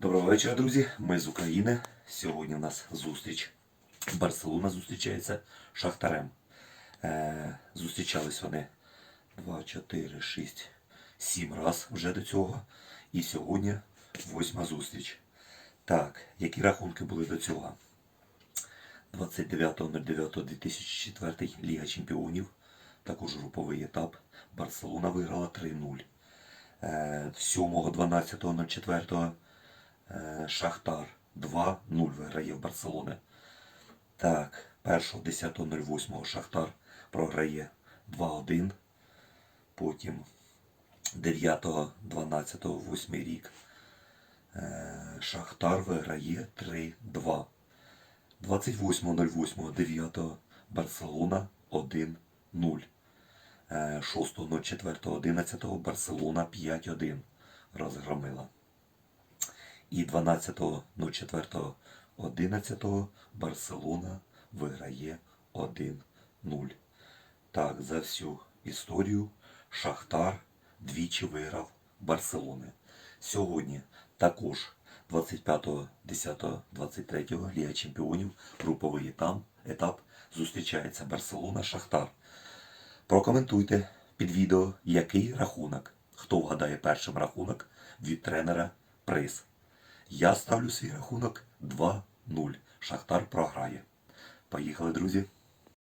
Доброго вечора, друзі. Ми з України. Сьогодні у нас зустріч. Барселона зустрічається Шахтарем. Е, зустрічались вони 2, 4, 6, 7 раз вже до цього. І сьогодні восьма зустріч. Так, які рахунки були до цього? 29.09.2004 Ліга Чемпіонів. Також груповий етап. Барселона виграла 3-0. Е, 7.12.04 е, Шахтар 2-0 виграє в Барселони. Так, 1.10.08 Шахтар програє 2-1. Потім 9.12.08 рік е, Шахтар виграє 3-2. 28.08.9 Барселона 1-0. Е, 6.04.11 Барселона 5-1 розгромила. І 12.04.11 Барселона виграє 1-0. Так, за всю історію Шахтар двічі виграв Барселони. Сьогодні також 25.10.23 Ліга Чемпіонів, груповий етап, етап зустрічається Барселона Шахтар. Прокоментуйте під відео, який рахунок. Хто вгадає першим рахунок від тренера приз. Я ставлю свій рахунок 2-0. Шахтар програє. Поїхали, друзі.